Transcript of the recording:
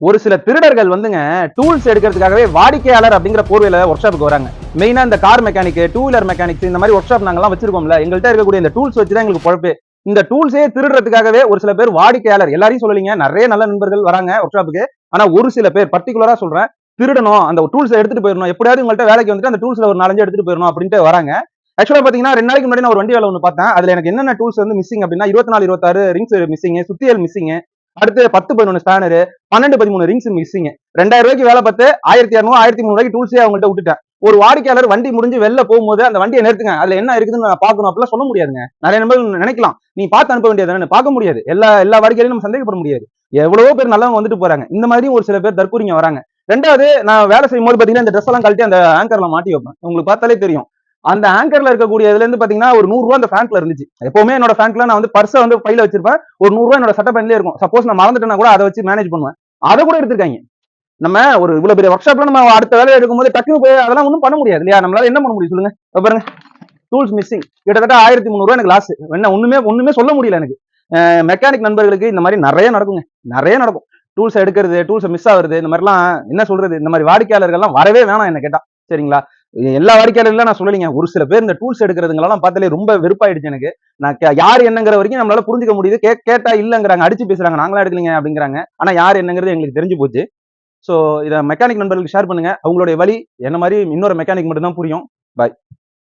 ஒரு சில திருடர்கள் வந்துங்க டூல்ஸ் எடுக்கிறதுக்காகவே வாடிக்கையாளர் அப்படிங்கிற போர்வையில ஒர்க் ஷாப்புக்கு வராங்க மெயினா இந்த car mechanic two wheeler mechanics இந்த மாதிரி ஒர்க் ஷாப் நாங்கெல்லாம் வச்சிருக்கோம்ல எங்கள்கிட்ட இருக்கக்கூடிய இந்த டூல்ஸ் வச்சு தான் எங்களுக்கு பொழப்பு. இந்த டூல்ஸே திருடுறதுக்காகவே ஒரு சில பேர் வாடிக்கையாளர் எல்லாரையும் சொல்லலீங்க நிறைய நல்ல நண்பர்கள் வராங்க ஒர்க் ஷாப்புக்கு ஆனா ஒரு சில பேர் பர்டிகுலரா சொல்றேன் திருடணும் அந்த டூல்ஸ் எடுத்துட்டு போயிடணும் எப்படியாவது உங்கள்கிட்ட வேலைக்கு வந்துட்டு அந்த டூல்ஸ்ல ஒரு நாலஞ்சு எடுத்துட்டு போயிடணும் அப்படின்ட்டு வராங்க. ஆக்சுவலாக பார்த்தீங்கன்னா ரெண்டு நாளைக்கு முன்னாடி நான் ஒரு வண்டி வேலை ஒன்று பார்த்தேன். அதில் எனக்கு என்னென்ன டூல்ஸ் வந்து மிஸ்ஸிங் அப்படின்னா இருபத்தி நாலு இருபத்தாறு ரிங்ஸ் மிஸ்ஸிங் சுத்தியல் மிஸ்ஸிங் அடுத்து பத்து பதினொன்று ஸ்பேனரு பன்னெண்டு பதிமூணு ரிங்ஸ் மிஸ்ஸிங் ரெண்டாயிரம் ரூபாய்க்கு வேலை பார்த்து ஆயிரத்தி இரநூறு ஆயிரத்தி மூணு ரூபாய்க்கு டூல்ஸே அவங்கள்ட்ட விட்டுட்டேன். ஒரு வாடிக்கையாளர் வண்டி முடிஞ்சு வெளில போகும்போது அந்த வண்டியை நிறுத்துங்க. அதுல என்ன இருக்குதுன்னு நான் பார்க்கணும் அப்படிலாம் சொல்ல முடியாதுங்க. நிறைய நம்பர் நினைக்கலாம். நீ பார்த்து அனுப்ப வேண்டியது பார்க்க முடியாது. எல்லா எல்லா வாடிக்கையாலையும் நம்ம சந்தேகப்பட முடியாது. எவ்வளவோ பேர் நல்லவங்க வந்துட்டு போறாங்க. இந்த மாதிரி ஒரு சில பேர் தற்கூறிங்க வராங்க. ரெண்டாவது நான் வேலை செய்யும் போது பாத்தீங்கன்னா இந்த ட்ரெஸ் எல்லாம் கழட்டி அந்த ஆங்கர்ல மாட்டி வைப்பேன். உங்களுக்கு பார்த்தாலே தெரியும். அந்த ஆங்கர்ல இருக்கக்கூடிய இதுல இருந்து பாத்தீங்கன்னா ஒரு நூறு ரூபா அந்த ஃபேங்க்ல இருந்துச்சு. எப்பவுமே என்னோட ஃபேங்க்ல நான் வந்து பர்ஸை வந்து பையில வச்சிருப்பேன். ஒரு நூறு ரூபா என்னோட சட்ட பேண்ட்லயே இருக்கும். சப்போஸ் நான் மறந்துட்டேன்னா கூட அதை வச்சு மேனேஜ் பண்ணுவேன். அதை கூட எடுத்திருக்காங்க. நம்ம ஒரு இவ்வளவு பெரிய ஒர்க் ஷாப்ல நம்ம அடுத்த வேலை எடுக்கும்போது டக்குனு போய் அதெல்லாம் ஒன்றும் பண்ண முடியாது இல்லையா? நம்மளால என்ன பண்ண முடியும் சொல்லுங்க. பாருங்க. டூல்ஸ் மிஸ்ஸிங் கிட்டத்தட்ட ஆயிரத்தி முந்நூறுவா எனக்கு லாஸ் என்ன ஒண்ணுமே ஒண்ணுமே சொல்ல முடியல எனக்கு. மெக்கானிக் நண்பர்களுக்கு இந்த மாதிரி நிறைய நடக்குங்க. நிறைய நடக்கும். டூல்ஸ் எடுக்கிறது டூல்ஸ் மிஸ் ஆகுறது இந்த மாதிரிலாம் என்ன சொல்றது? இந்த மாதிரி வாடிக்கையாளர்கள்லாம் வரவே வேணாம் என்ன கேட்டா. சரிங்களா? எல்லா வாடிக்கையாளர்கள் நான் சொல்லலைங்க. ஒரு சில பேர் இந்த டூல்ஸ் எடுக்கிறதுங்களெல்லாம் பார்த்தாலே ரொம்ப வெறுப்பாயிடுச்சு எனக்கு. நான் கே- யார் என்னங்கிற வரைக்கும் நம்மளால புரிஞ்சுக்க முடியுது. கே கேட்டா இல்லங்கிறாங்க. அடிச்சு பேசுறாங்க. நாங்களா எடுக்கலீங்க அப்படிங்கிறாங்க. ஆனா யார் என்னங்கிறது எங்களுக்கு தெரிஞ்சு போச்சு. ஸோ இதை மெக்கானிக் நண்பர்களுக்கு ஷேர் பண்ணுங்க. அவங்களுடைய வழி என்ன மாதிரி இன்னொரு மெக்கானிக் மட்டும் தான் புரியும். பாய்